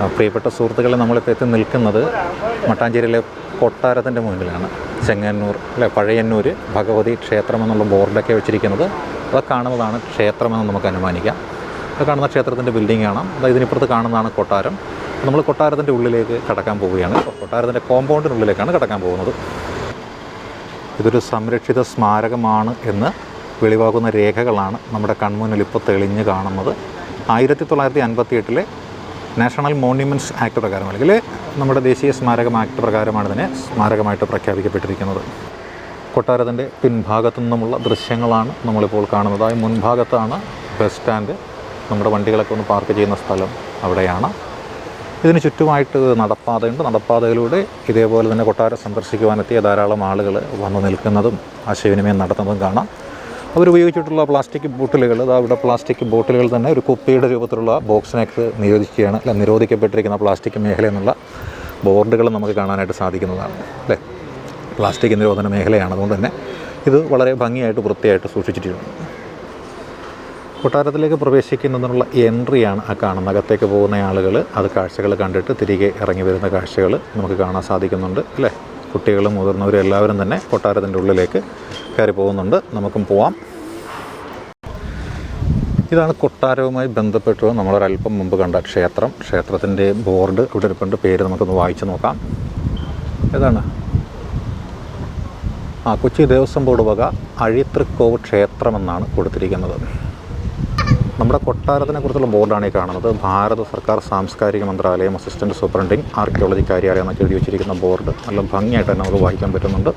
പ്രിയപ്പെട്ട സുഹൃത്തുക്കളെ നമ്മളിപ്പോൾ എത്തി നിൽക്കുന്നത് മട്ടാഞ്ചേരിയിലെ കൊട്ടാരത്തിന്റെ മുന്നിലാണ്. ചെങ്ങന്നൂർ അല്ലെ പഴയന്നൂർ ഭഗവതി ക്ഷേത്രം എന്നുള്ള ബോർഡൊക്കെ വെച്ചിരിക്കുന്നത്. അത് കാണുന്നതാണ് ക്ഷേത്രമെന്ന് നമുക്ക് അനുമാനിക്കാം. അത് കാണുന്ന ക്ഷേത്രത്തിന്റെ ബിൽഡിംഗ് കാണാം. അത് ഇതിനിപ്പുറത്ത് കാണുന്നതാണ് കൊട്ടാരം. നമ്മൾ കൊട്ടാരത്തിന്റെ ഉള്ളിലേക്ക് കടക്കാൻ പോവുകയാണ്. കൊട്ടാരത്തിന്റെ കോമ്പൗണ്ടിനുള്ളിലേക്കാണ് കടക്കാൻ പോകുന്നത്. ഇതൊരു സംരക്ഷിത സ്മാരകമാണ് എന്ന് വെളിവാകുന്ന രേഖകളാണ് നമ്മുടെ കൺമുന്നിൽ ഇപ്പോൾ തെളിഞ്ഞ് കാണുന്നത്. ആയിരത്തി തൊള്ളായിരത്തി അൻപത്തി എട്ടിലെ നാഷണൽ മോണ്യുമെന്റ്സ് ആക്ട് പ്രകാരം അല്ലെങ്കിൽ നമ്മുടെ ദേശീയ സ്മാരകം ആക്ട് പ്രകാരമാണ് ഇതിനെ സ്മാരകമായിട്ട് പ്രഖ്യാപിക്കപ്പെട്ടിരിക്കുന്നത്. കൊട്ടാരത്തിന്റെ പിൻഭാഗത്തു നിന്നുമുള്ള ദൃശ്യങ്ങളാണ് നമ്മളിപ്പോൾ കാണുന്നത്. ആ മുൻഭാഗത്താണ് ബസ് സ്റ്റാൻഡ്. നമ്മുടെ വണ്ടികളൊക്കെ ഒന്ന് പാർക്ക് ചെയ്യുന്ന സ്ഥലം അവിടെയാണ്. ഇതിന് ചുറ്റുമായിട്ട് നടപ്പാതയുണ്ട്. നടപ്പാതയിലൂടെ ഇതേപോലെ തന്നെ കൊട്ടാരം സന്ദർശിക്കുവാനെത്തിയ ധാരാളം ആളുകൾ വന്നു നിൽക്കുന്നതും ആശയവിനിമയം നടത്തുന്നതും കാണാം. അവരുപയോഗിച്ചിട്ടുള്ള പ്ലാസ്റ്റിക് ബോട്ടിലുകൾ അതാ ഇവിടെ പ്ലാസ്റ്റിക് ബോട്ടിലുകൾ തന്നെ ഒരു കുപ്പിയുടെ രൂപത്തിലുള്ള ബോക്സിനകത്ത് നിരോധിക്കുകയാണ് അല്ല? നിരോധിക്കപ്പെട്ടിരിക്കുന്ന പ്ലാസ്റ്റിക് മേഖല എന്നുള്ള ബോർഡുകൾ നമുക്ക് കാണാനായിട്ട് സാധിക്കുന്നതാണ്. അല്ലേ? പ്ലാസ്റ്റിക് നിരോധന മേഖലയാണ്. അതുകൊണ്ട് തന്നെ ഇത് വളരെ ഭംഗിയായിട്ട് വൃത്തിയായിട്ട് സൂക്ഷിച്ചിട്ടുണ്ട് കൊട്ടാരത്തിലേക്ക് പ്രവേശിക്കുന്നതിനുള്ള എൻട്രിയാണ് ആ കാണുന്നത്. അകത്തേക്ക് പോകുന്ന ആളുകൾ അത് കാഴ്ചകൾ കണ്ടിട്ട് തിരികെ ഇറങ്ങി വരുന്ന കാഴ്ചകൾ നമുക്ക് കാണാൻ സാധിക്കുന്നുണ്ട്. അല്ലേ? കുട്ടികളും മുതിർന്നവരും എല്ലാവരും തന്നെ കൊട്ടാരത്തിന്റെ ഉള്ളിലേക്ക് കയറി പോകുന്നുണ്ട്. നമുക്കും പോവാം. ഇതാണ് കൊട്ടാരവുമായി ബന്ധപ്പെട്ട് നമ്മളൊരല്പം മുമ്പ് കണ്ട ക്ഷേത്രം. ക്ഷേത്രത്തിന്റെ ബോർഡ് ഇവിടെ ഇരിപ്പുണ്ട്. പേര് നമുക്കൊന്ന് വായിച്ചു നോക്കാം. ഏതാണ്? ആ കൊച്ചി ദേവസ്വം ബോർഡ് വക അഴിത്തൃക്കോവ് ക്ഷേത്രമെന്നാണ് കൊടുത്തിരിക്കുന്നത്. നമ്മുടെ കൊട്ടാരത്തിനെ കുറിച്ചുള്ള ബോർഡാണ് ഈ കാണുന്നത്. ഭാരത സർക്കാർ സാംസ്കാരിക മന്ത്രാലയം അസിസ്റ്റന്റ് സൂപ്രണ്ടിങ് ആർക്കിയോളജി കാര്യാലയം എന്നൊക്കെ എഴുതി വെച്ചിരിക്കുന്ന ബോർഡ്. നല്ല ഭംഗിയായിട്ട് തന്നെ നമുക്ക് വായിക്കാൻ പറ്റുന്നുണ്ട്.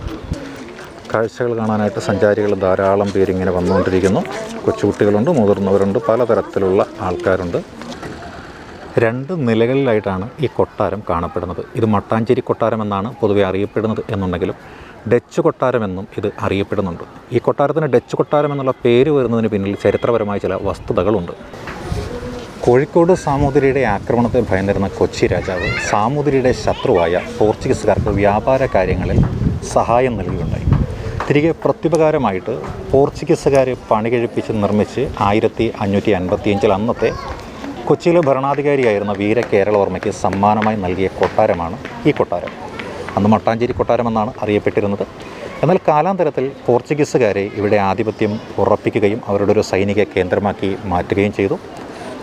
കാഴ്ചകൾ കാണാനായിട്ട് സഞ്ചാരികൾ ധാരാളം പേരിങ്ങനെ വന്നുകൊണ്ടിരിക്കുന്നു. കൊച്ചുകുട്ടികളുണ്ട് മുതിർന്നവരുണ്ട് പലതരത്തിലുള്ള ആൾക്കാരുണ്ട്. രണ്ട് നിലകളിലായിട്ടാണ് ഈ കൊട്ടാരം കാണപ്പെടുന്നത്. ഇത് മട്ടാഞ്ചേരി കൊട്ടാരം എന്നാണ് പൊതുവെ അറിയപ്പെടുന്നത് എന്നുണ്ടെങ്കിലും ഡച്ച് കൊട്ടാരം എന്നും ഇത് അറിയപ്പെടുന്നുണ്ട്. ഈ കൊട്ടാരത്തിന് ഡച്ച് കൊട്ടാരം എന്നുള്ള പേര് വരുന്നതിന് പിന്നിൽ ചരിത്രപരമായ ചില വസ്തുതകളുണ്ട്. കോഴിക്കോട് സാമൂതിരിയുടെ ആക്രമണത്തെ ഭയന്നിരുന്ന കൊച്ചി രാജാവ് സാമൂതിരിയുടെ ശത്രുവായ പോർച്ചുഗീസുകാർക്ക് വ്യാപാര കാര്യങ്ങളിൽ സഹായം നൽകുകയുണ്ടായി തിരികെ പ്രത്യുപകാരമായിട്ട് പോർച്ചുഗീസുകാർ പണി കഴിപ്പിച്ച് നിർമ്മിച്ച് ആയിരത്തി അഞ്ഞൂറ്റി അൻപത്തിയഞ്ചിൽ അന്നത്തെ കൊച്ചിയിലെ ഭരണാധികാരിയായിരുന്ന വീര കേരളവർമ്മയ്ക്ക് സമ്മാനമായി നൽകിയ കൊട്ടാരമാണ് ഈ കൊട്ടാരം. അന്ന് മട്ടാഞ്ചേരി കൊട്ടാരം എന്നാണ് അറിയപ്പെട്ടിരുന്നത്. എന്നാൽ കാലാന്തരത്തിൽ പോർച്ചുഗീസുകാരെ ഇവിടെ ആധിപത്യം ഉറപ്പിക്കുകയും അവരുടെ ഒരു സൈനിക കേന്ദ്രമാക്കി മാറ്റുകയും ചെയ്തു.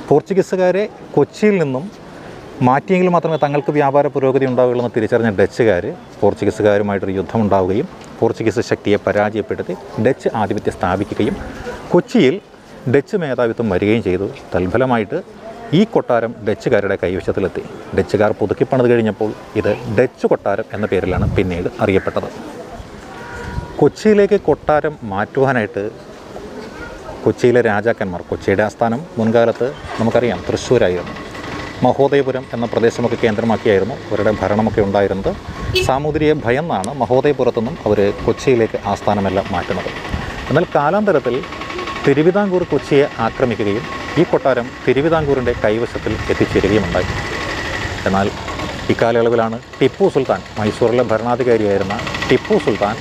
പോർച്ചുഗീസുകാരെ കൊച്ചിയിൽ നിന്നും മാറ്റിയെങ്കിൽ മാത്രമേ തങ്ങൾക്ക് വ്യാപാര പുരോഗതി ഉണ്ടാവുകയുള്ളൂ എന്ന് തിരിച്ചറിഞ്ഞ ഡച്ചുകാർ പോർച്ചുഗീസുകാരുമായിട്ടൊരു യുദ്ധമുണ്ടാവുകയും പോർച്ചുഗീസ് ശക്തിയെ പരാജയപ്പെടുത്തി ഡച്ച് ആധിപത്യം സ്ഥാപിക്കുകയും കൊച്ചിയിൽ ഡച്ച് മേധാവിത്വം വരികയും ചെയ്തു. തൽഫലമായിട്ട് ഈ കൊട്ടാരം ഡച്ചുകാരുടെ കൈവശത്തിലെത്തി. ഡച്ചുകാർ പുതുക്കിപ്പണിത് കഴിഞ്ഞപ്പോൾ ഇത് ഡച്ച് കൊട്ടാരം എന്ന പേരിലാണ് പിന്നീട് അറിയപ്പെട്ടത്. കൊച്ചിയിലേക്ക് കൊട്ടാരം മാറ്റുവാനായിട്ട് കൊച്ചിയിലെ രാജാക്കന്മാർ കൊച്ചിയുടെ ആസ്ഥാനം മുൻകാലത്ത് നമുക്കറിയാം തൃശ്ശൂരായിരുന്നു. മഹോദയപുരം എന്ന പ്രദേശമൊക്കെ കേന്ദ്രമാക്കിയായിരുന്നു അവരുടെ ഭരണമൊക്കെ ഉണ്ടായിരുന്നത്. സാമൂതിരിയെ ഭയന്നാണ് മഹോദയപുരത്തു നിന്നും അവർ കൊച്ചിയിലേക്ക് ആസ്ഥാനമെല്ലാം മാറ്റുന്നത്. എന്നാൽ കാലാന്തരത്തിൽ തിരുവിതാംകൂർ കൊച്ചിയെ ആക്രമിക്കുകയും ഈ കൊട്ടാരം തിരുവിതാംകൂറിന്റെ കൈവശത്തിൽ എത്തിച്ചേരുകയുമുണ്ടായി. എന്നാൽ ഇക്കാലയളവിലാണ് ടിപ്പു സുൽത്താൻ മൈസൂറിലെ ഭരണാധികാരിയായിരുന്ന ടിപ്പു സുൽത്താൻ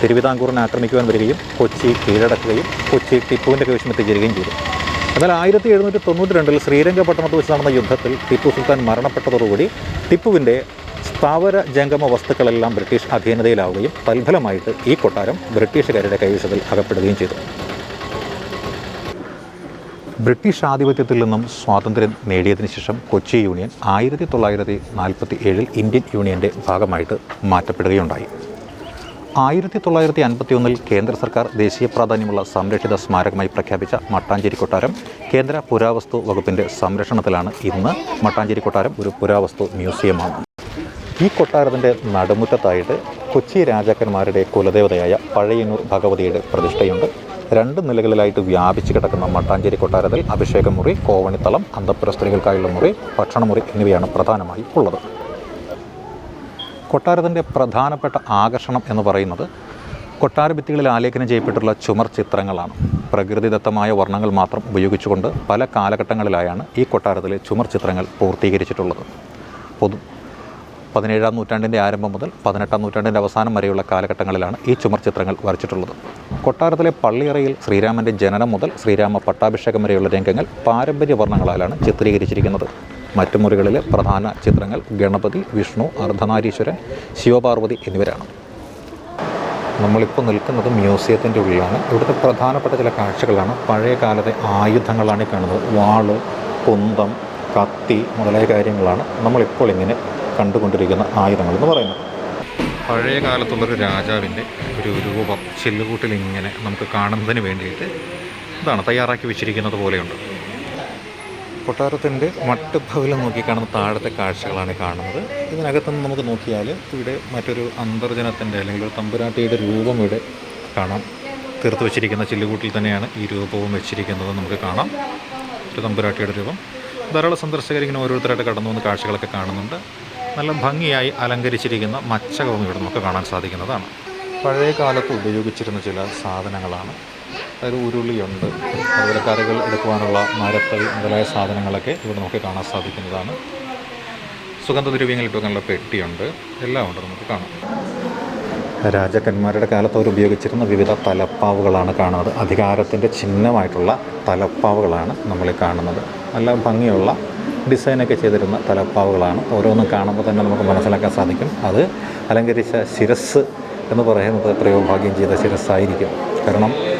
തിരുവിതാംകൂറിനെ ആക്രമിക്കുവാൻ വരികയും കൊച്ചി കീഴടക്കുകയും കൊച്ചി ടിപ്പുവിന്റെ കൈവശം എത്തിച്ചേരുകയും ചെയ്തു. എന്നാൽ ആയിരത്തി എഴുന്നൂറ്റി തൊണ്ണൂറ്റി രണ്ടിൽ ശ്രീരംഗപട്ടണത്ത് വെച്ച് നടന്ന യുദ്ധത്തിൽ ടിപ്പു സുൽത്താൻ മരണപ്പെട്ടതോടുകൂടി ടിപ്പുവിന്റെ സ്ഥാവര ജംഗമ വസ്തുക്കളെല്ലാം ബ്രിട്ടീഷ് അധീനതയിലാവുകയും തൽഫലമായിട്ട് ഈ കൊട്ടാരം ബ്രിട്ടീഷുകാരുടെ കൈവശത്തിൽ അകപ്പെടുകയും ചെയ്തു. ബ്രിട്ടീഷ് ആധിപത്യത്തിൽ നിന്നും സ്വാതന്ത്ര്യം നേടിയതിന് ശേഷം കൊച്ചി യൂണിയൻ ആയിരത്തി തൊള്ളായിരത്തി നാൽപ്പത്തി ഏഴിൽ ഇന്ത്യൻ യൂണിയന്റെ ഭാഗമായിട്ട് മാറ്റപ്പെടുകയുണ്ടായി. ആയിരത്തി തൊള്ളായിരത്തി അൻപത്തി ഒന്നിൽ കേന്ദ്ര സർക്കാർ ദേശീയ പ്രാധാന്യമുള്ള സംരക്ഷിത സ്മാരകമായി പ്രഖ്യാപിച്ച മട്ടാഞ്ചേരി കൊട്ടാരം കേന്ദ്ര പുരാവസ്തു വകുപ്പിന്റെ സംരക്ഷണത്തിലാണ് ഇന്ന് മട്ടാഞ്ചേരി കൊട്ടാരം ഒരു പുരാവസ്തു മ്യൂസിയമാണ്. ഈ കൊട്ടാരത്തിന്റെ നടുമുറ്റത്തായിട്ട് കൊച്ചി രാജാക്കന്മാരുടെ കുലദേവതയായ പഴയന്നൂർ ഭഗവതിയുടെ പ്രതിഷ്ഠയുണ്ട്. രണ്ട് നിലകളിലായിട്ട് വ്യാപിച്ചു കിടക്കുന്ന മട്ടാഞ്ചേരി കൊട്ടാരത്തിൽ അഭിഷേകമുറി കോവണിത്തളം അന്തപ്പുര സ്ത്രീകൾക്കായുള്ള മുറി ഭക്ഷണമുറി എന്നിവയാണ് പ്രധാനമായി ഉള്ളത്. കൊട്ടാരത്തിന്റെ പ്രധാനപ്പെട്ട ആകർഷണം എന്ന് പറയുന്നത് കൊട്ടാര ഭിത്തികളിൽ ആലേഖനം ചെയ്യപ്പെട്ടുള്ള ചുമർ ചിത്രങ്ങളാണ്. പ്രകൃതിദത്തമായ വർണങ്ങൾ മാത്രം ഉപയോഗിച്ചുകൊണ്ട് പല കാലഘട്ടങ്ങളിലായാണ് ഈ കൊട്ടാരത്തിലെ ചുമർ ചിത്രങ്ങൾ പൂർത്തീകരിച്ചിട്ടുള്ളത്. പൊതു പതിനേഴാം നൂറ്റാണ്ടിന്റെ ആരംഭം മുതൽ പതിനെട്ടാം നൂറ്റാണ്ടിന്റെ അവസാനം വരെയുള്ള കാലഘട്ടങ്ങളിലാണ് ഈ ചുമർ ചിത്രങ്ങൾ വരച്ചിട്ടുള്ളത്. കൊട്ടാരത്തിലെ പള്ളിയറയിൽ ശ്രീരാമന്റെ ജനനം മുതൽ ശ്രീരാമ പട്ടാഭിഷേകം വരെയുള്ള രംഗങ്ങൾ പാരമ്പര്യ വർണങ്ങളാലാണ് ചിത്രീകരിച്ചിരിക്കുന്നത്. മറ്റു മുറികളിലെ പ്രധാന ചിത്രങ്ങൾ ഗണപതി വിഷ്ണു അർദ്ധനാരീശ്വരൻ ശിവപാർവതി എന്നിവരാണ്. നമ്മളിപ്പോൾ നിൽക്കുന്നത് മ്യൂസിയത്തിന്റെ ഉള്ളിലാണ്. ഇവിടുത്തെ പ്രധാനപ്പെട്ട ചില കാഴ്ചകളാണ് പഴയ കാലത്തെ ആയുധങ്ങളാണ് കാണുന്നത്. വാൾ കുന്തം കത്തി മുതലായ കാര്യങ്ങളാണ് നമ്മളിപ്പോൾ ഇങ്ങനെ കണ്ടുകൊണ്ടിരിക്കുന്ന ആയുധങ്ങൾ എന്ന് പറയുന്നത്. പഴയ കാലത്തുള്ളൊരു രാജാവിന്റെ ഒരു രൂപം ചില്ലുകൂട്ടിൽ ഇങ്ങനെ നമുക്ക് കാണുന്നതിന് വേണ്ടിയിട്ട് ഇതാണ് തയ്യാറാക്കി വെച്ചിരിക്കുന്നത് പോലെയുണ്ട്. കൊട്ടാരത്തിന്റെ മട്ടുഭവലം നോക്കി കാണുന്ന താഴത്തെ കാഴ്ചകളാണ് കാണുന്നത്. ഇതിനകത്തുനിന്ന് നമുക്ക് നോക്കിയാൽ ഇവിടെ മറ്റൊരു അന്തർജനത്തിന്റെ അല്ലെങ്കിൽ ഒരു തമ്പുരാട്ടിയുടെ രൂപം ഇവിടെ കാണാം. തീർത്ത് വെച്ചിരിക്കുന്ന ചില്ലുകൂട്ടിൽ തന്നെയാണ് ഈ രൂപവും വെച്ചിരിക്കുന്നത് നമുക്ക് കാണാം. ഒരു തമ്പുരാട്ടിയുടെ രൂപം. ധാരാളം സന്ദർശകർ ഇങ്ങനെ ഓരോരുത്തരായിട്ട് കടന്നു വന്ന് കാഴ്ചകളൊക്കെ കാണുന്നുണ്ട്. നല്ല ഭംഗിയായി അലങ്കരിച്ചിരിക്കുന്ന മച്ചകവും ഇവിടെ നമുക്ക് കാണാൻ സാധിക്കുന്നതാണ്. പഴയ കാലത്ത് ഉപയോഗിച്ചിരുന്ന ചില സാധനങ്ങളാണ് അതായത് ഉരുളിയുണ്ട്. അതുപോലെ കറികൾ എടുക്കുവാനുള്ള മരത്തൈ മുതലായ സാധനങ്ങളൊക്കെ ഇവിടെ നമുക്ക് കാണാൻ സാധിക്കുന്നതാണ്. സുഗന്ധദ്രവ്യങ്ങൾ ഇട്ടുവെക്കാനുള്ള പെട്ടിയുണ്ട്. എല്ലാം ഉണ്ട് നമുക്ക് കാണാം. രാജാക്കന്മാരുടെ കാലത്ത് അവർ ഉപയോഗിച്ചിരുന്ന വിവിധ തലപ്പാവുകളാണ് കാണുന്നത്. അധികാരത്തിന്റെ ചിഹ്നമായിട്ടുള്ള തലപ്പാവുകളാണ് നമ്മൾ കാണുന്നത്. നല്ല ഭംഗിയുള്ള ഡിസൈനൊക്കെ ചെയ്തിരുന്ന തലപ്പാവുകളാണ്. ഓരോന്നും കാണുമ്പോൾ തന്നെ നമുക്ക് മനസ്സിലാക്കാൻ സാധിക്കും. അത് അലങ്കരിച്ച ശിരസ് എന്ന് പറയുന്നത് പ്രയോഗഭാഗ്യം ചെയ്ത ശിരസ്സായിരിക്കും. കാരണം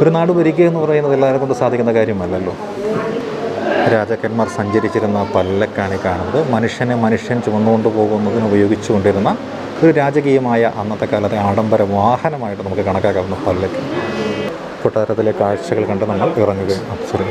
ഒരു നാട് ഭരിക്കുക എന്ന് പറയുന്നത് എല്ലാവരെ കൊണ്ട് സാധിക്കുന്ന കാര്യമല്ലല്ലോ. രാജാക്കന്മാർ സഞ്ചരിച്ചിരുന്ന പല്ലക്കാണ് കാണുന്നത്. മനുഷ്യനെ മനുഷ്യൻ ചുമന്നുകൊണ്ട് പോകുന്നതിന് ഉപയോഗിച്ചുകൊണ്ടിരുന്ന ഒരു രാജകീയമായ അന്നത്തെ കാലത്തെ ആഡംബര വാഹനമായിട്ട് നമുക്ക് കണക്കാക്കാവുന്ന പല്ലക്ക്. കൊട്ടാരത്തിലെ കാഴ്ചകൾ കണ്ട് നമ്മൾ ഇറങ്ങുകയും സോറി